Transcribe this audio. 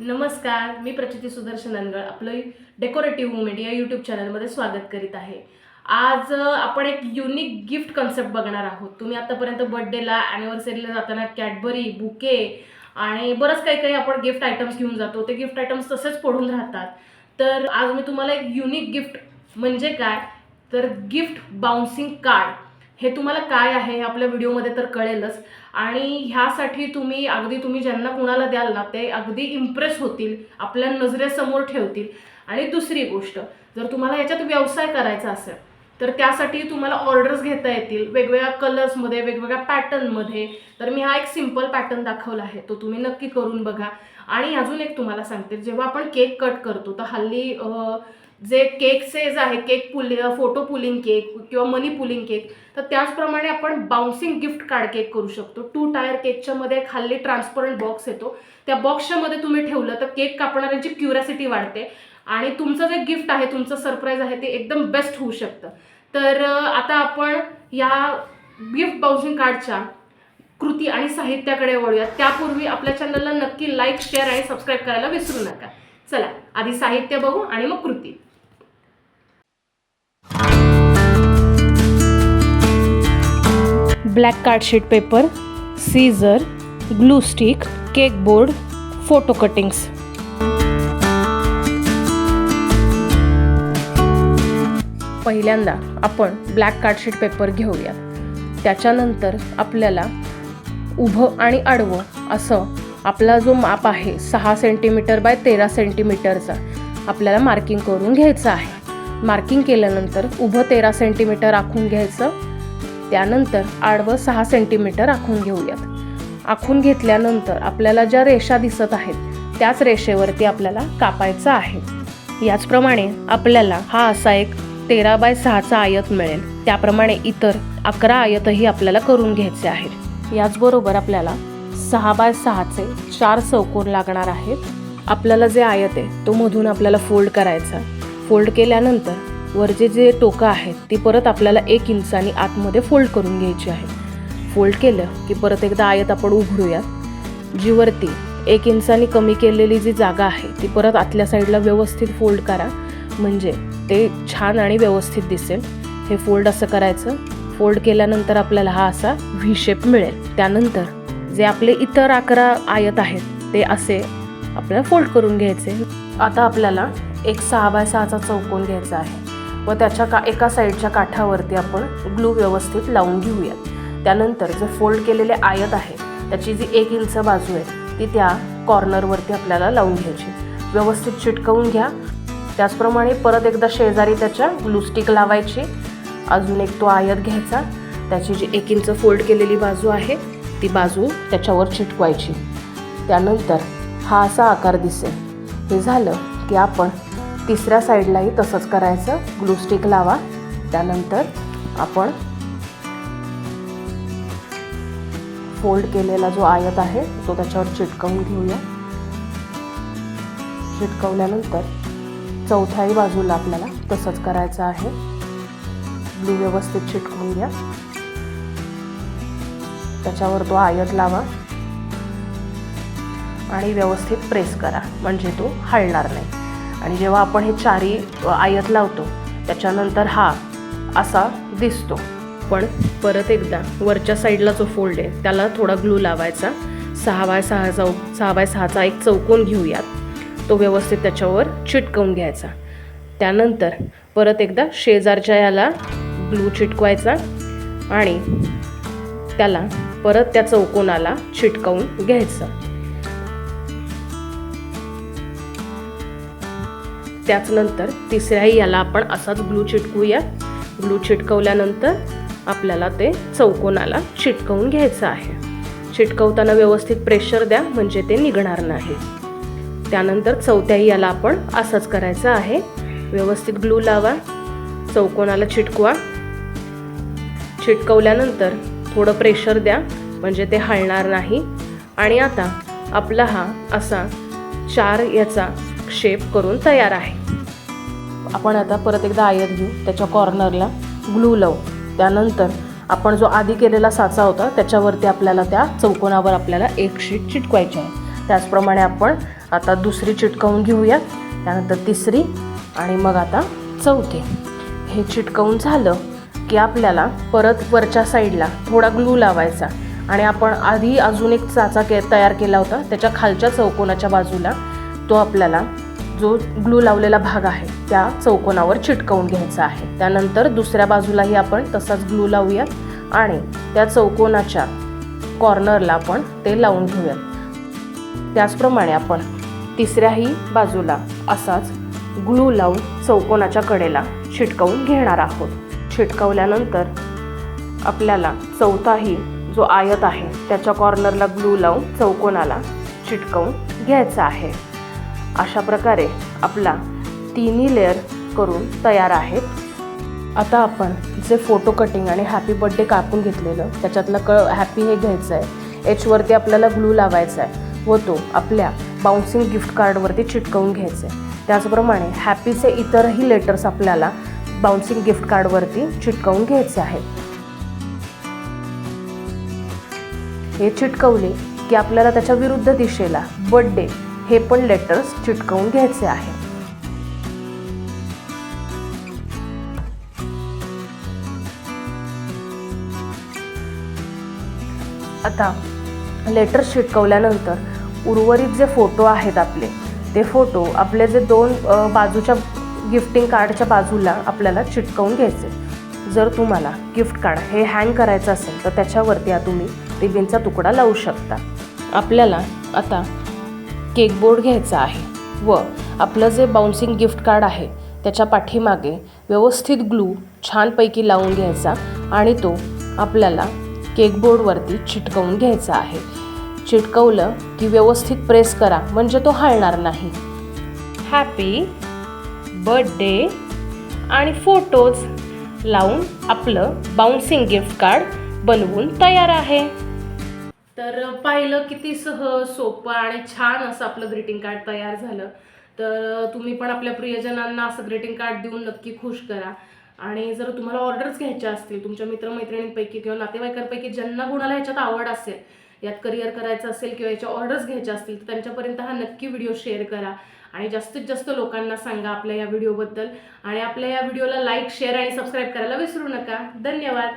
नमस्कार मी प्रचिती सुदर्शन अनगळ आपलं डेकोरेटिव्ह मुमेंट या यूट्यूब चॅनलमध्ये स्वागत करीत आहे. आज आपण एक युनिक गिफ्ट कन्सेप्ट बघणार आहोत. तुम्ही आतापर्यंत बर्थडेला ॲनिव्हर्सरीला जाताना कॅडबरी बुके आणि बरंच काही काही आपण गिफ्ट आयटम्स घेऊन जातो. ते गिफ्ट आयटम्स तसेच पडून राहतात. तर आज मी तुम्हाला एक युनिक गिफ्ट म्हणजे काय? तर गिफ्ट बाउन्सिंग कार्ड हे तुम्हाला काय आहे हे आपल्या व्हिडिओमध्ये तर कळेलच. आणि ह्यासाठी तुम्ही अगदी तुम्ही ज्यांना कुणाला द्याल ना ते अगदी इम्प्रेस होतील आपल्या नजरेसमोर ठेवतील. आणि दुसरी गोष्ट जर तुम्हाला याच्यात व्यवसाय करायचा असेल तर त्यासाठी तुम्हाला ऑर्डर्स घेता येतील वेगवेगळ्या कलर्समध्ये वेगवेगळ्या पॅटर्नमध्ये तर मी हा एक सिंपल पॅटर्न दाखवला आहे तो तुम्ही नक्की करून बघा. आणि अजून एक तुम्हाला सांगते जेव्हा आपण केक कट करतो तर हल्ली जे केकचे जे आहे cake pull photo pulling cake किंवा मनी पुलिंग केक तर त्याचप्रमाणे आपण बाउन्सिंग गिफ्ट कार्ड केक करू शकतो. टू टायर केकच्या मध्ये एक ट्रान्सपरंट बॉक्स येतो. त्या बॉक्सच्या मध्ये तुम्ही ठेवलं तर केक कापणाऱ्यांची क्युरॅसिटी वाढते आणि तुमचं जे गिफ्ट आहे तुमचं सरप्राईज आहे ते एकदम बेस्ट होऊ शकतं. तर आता आपण या गिफ्ट बाउन्सिंग कार्डच्या कृती आणि साहित्याकडे वळूया त्यापूर्वी आपल्या चॅनलला नक्की लाईक शेअर आणि सबस्क्राईब करायला विसरू नका. चला आधी साहित्य बघू आणि मग कृती. Black card sheet paper scissor glue stick cake board photo cuttings. पहिल्यांदा आपण ब्लॅक कार्डशीट पेपर घेऊया. त्याच्यानंतर आपल्याला उभं आणि आडवं असं आपला जो माप आहे सहा सेंटीमीटर बाय तेरा सेंटीमीटरचा आपल्याला मार्किंग करून घ्यायचं आहे. मार्किंग केल्यानंतर उभं तेरा सेंटीमीटर आखून घ्यायचं. त्यानंतर आडवं सहा सेंटीमीटर आखून घेऊयात. आखून घेतल्यानंतर आपल्याला ज्या रेषा दिसत आहेत त्याच रेषेवरती आपल्याला कापायचं आहे. याचप्रमाणे आपल्याला हा असा एक तेरा बाय सहाचा आयत मिळेल. त्याप्रमाणे इतर अकरा आयतही आपल्याला करून घ्यायचे आहेत. याचबरोबर आपल्याला सहा बाय सहाचे चार चौकोन लागणार आहेत. आपल्याला जे आयत आहे तो मधून आपल्याला फोल्ड करायचा. फोल्ड केल्यानंतर वरचे जे टोकं आहेत ती परत आपल्याला एक इंचानी आतमध्ये फोल्ड करून घ्यायची आहे. फोल्ड केलं की परत एकदा आयत आपण उघडूयात. जी वरती एक इंचानी कमी केलेली जी जागा आहे ती परत आतल्या साईडला व्यवस्थित फोल्ड करा. म्हणजे ते छान आणि व्यवस्थित दिसेल. हे फोल्ड असं करायचं. फोल्ड केल्यानंतर आपल्याला हा असा व्ही शेप मिळेल. त्यानंतर जे आपले इतर अकरा आयत आहेत ते असे आपल्याला फोल्ड करून घ्यायचे. आता आपल्याला एक सहा बाय सहाचा चौकोन घ्यायचा आहे. व त्याच्या का एका साईडच्या काठावरती आपण ग्लू व्यवस्थित लावून घेऊयात त्यानंतर जे फोल्ड केलेले आयत आहे त्याची जी एक इंच बाजू आहे ती त्या कॉर्नरवरती आपल्याला लावून घ्यायची. व्यवस्थित चिटकवून घ्या. त्याचप्रमाणे परत एकदा शेजारी त्याच्या ग्लू स्टिक लावायची. अजून एक तो आयत घ्यायचा. त्याची जी एक इंच फोल्ड केलेली बाजू आहे ती बाजू त्याच्यावर चिटकवायची. त्यानंतर हा असा आकार दिसेल. हे झालं की आपण तिसऱ्या साईडलाही तसंच करायचं. ग्लू स्टिक लावा. त्यानंतर आपण फोल्ड केलेला जो आयत आहे तो त्याच्यावर चिटकवून घेऊया. चिटकवल्यानंतर चौथ्याही बाजूला आपल्याला तसंच करायचं आहे. ब्लू व्यवस्थित चिटकवून घ्या. त्याच्यावर तो आयत लावा. आणि व्यवस्थित प्रेस करा. म्हणजे तो हलणार नाही. आणि जेव्हा आपण हे चारी आयत लावतो त्याच्यानंतर हा असा दिसतो. पण परत एकदा वरच्या साईडला जो फोल्ड आहे त्याला थोडा ग्लू लावायचा. सहा बाय सहा चौ सहा बाय सहाचा एक चौकोन घेऊयात. तो व्यवस्थित त्याच्यावर चिटकवून घ्यायचा. त्यानंतर परत एकदा शेजारच्या याला ग्लू चिटकवायचा आणि त्याला परत त्या चौकोनाला चिटकवून घ्यायचं. त्याचनंतर तिसऱ्याही याला आपण असाच ग्लू चिटकूया. ग्लू चिटकवल्यानंतर आपल्याला ते चौकोनाला चिटकवून घ्यायचं आहे. चिटकवताना व्यवस्थित प्रेशर द्या म्हणजे ते निघणार नाही. त्यानंतर चौथ्याही याला आपण असंच करायचं आहे. व्यवस्थित ग्लू लावा चौकोनाला चिटकवा. चिटकवल्यानंतर थोडं प्रेशर द्या म्हणजे ते हलणार नाही. आणि आता आपला हा असा चार याचा शेप करून तयार आहे. आपण आता परत एकदा आयत घेऊ. त्याच्या कॉर्नरला ग्लू लावू. त्यानंतर आपण जो आधी केलेला साचा होता त्याच्यावरती आपल्याला त्या चौकोनावर आपल्याला एक शीट चिटकवायची आहे. त्याचप्रमाणे आपण आता दुसरी चिटकवून घेऊया. त्यानंतर तिसरी आणि मग आता चौथी. हे चिटकवून झालं की आपल्याला परत वरच्या साईडला थोडा ग्लू लावायचा. आणि आपण आधी अजून एक चाचा के तयार केला होता. त्याच्या खालच्या चौकोनाच्या बाजूला तो आपल्याला जो ग्लू लावलेला भाग आहे त्या चौकोनावर चिटकवून घ्यायचा आहे. त्यानंतर दुसऱ्या बाजूलाही आपण तसाच ग्लू लावूयात आणि त्या चौकोनाच्या कॉर्नरला आपण ते लावून घेऊयात. त्याचप्रमाणे आपण तिसऱ्याही बाजूला असाच ग्लू लावून चौकोनाच्या कडेला छिटकवून घेणार आहोत. चिटकवल्यानंतर आपल्याला चौथाही जो आयत आहे त्याच्या कॉर्नरला ग्लू लावून चौकोनाला चिटकवून घ्यायचा आहे. अशा प्रकारे आपला तिन्ही लेअर करून तयार आहेत. आता आपण जे फोटो कटिंग आणि हॅपी बड्डे कापून घेतलेलं त्याच्यातलं क हॅपी हे घ्यायचं आहे एचवरती आपल्याला ग्लू लावायचा आहे व तो आपल्या बाउन्सिंग गिफ्ट कार्डवरती चिटकवून घ्यायचं आहे त्याचप्रमाणे हॅपीचे इतरही लेटर्स आपल्याला बाउन्सिंग गिफ्ट कार्डवरती चिटकवून घ्यायचे आहेत. हे चिटकवले की आपल्याला त्याच्या विरुद्ध दिशेला बड्डे हे पण लेटर्स चिटकवून घ्यायचे आहे. आता लेटर्स चिटकवल्यानंतर उर्वरित जे फोटो आहेत आपले ते फोटो आपले जे दोन बाजूच्या गिफ्टिंग कार्डच्या बाजूला आपल्याला चिटकवून घ्यायचे. जर तुम्हाला गिफ्ट कार्ड हे हँग करायचं असेल तर त्याच्यावरती आ तुम्ही रिबिनचा तुकडा लावू शकता. आपल्याला आता केक बोर्ड घ्यायचा आहे व आपलं जे बाउन्सिंग गिफ्ट कार्ड आहे त्याच्या पाठीमागे व्यवस्थित ग्लू छानपैकी लावून घ्यायचा आणि तो आपल्याला केक बोर्डवरती चिटकवून घ्यायचा आहे. चिटकवलं की व्यवस्थित प्रेस करा म्हणजे तो हलणार नाही. हॅपी बर्थडे आणि फोटोज लावून आपलं बाउन्सिंग गिफ्ट कार्ड बनवून तयार आहे. तर पाहिलं किती सहज सोपं आणि छान असं आपलं ग्रीटिंग कार्ड तयार झालं. तर तुम्ही पण आपल्या प्रियजनांना असं ग्रीटिंग कार्ड देऊन नक्की खुश करा. आणि जर तुम्हाला ऑर्डर्स घ्यायच्या असतील तुमच्या मित्रमैत्रिणींपैकी किंवा नातेवाईकांपैकी ज्यांना कोणाला ह्याच्यात आवड असेल यात करिअर करायचं असेल किंवा याच्या ऑर्डर्स घ्यायच्या असतील तर त्यांच्यापर्यंत हा नक्की व्हिडिओ शेअर करा. आणि जास्तीत जास्त लोकांना सांगा आपल्या या व्हिडिओबद्दल आणि आपल्या या व्हिडिओला लाईक शेअर आणि सबस्क्राईब करायला विसरू नका. धन्यवाद.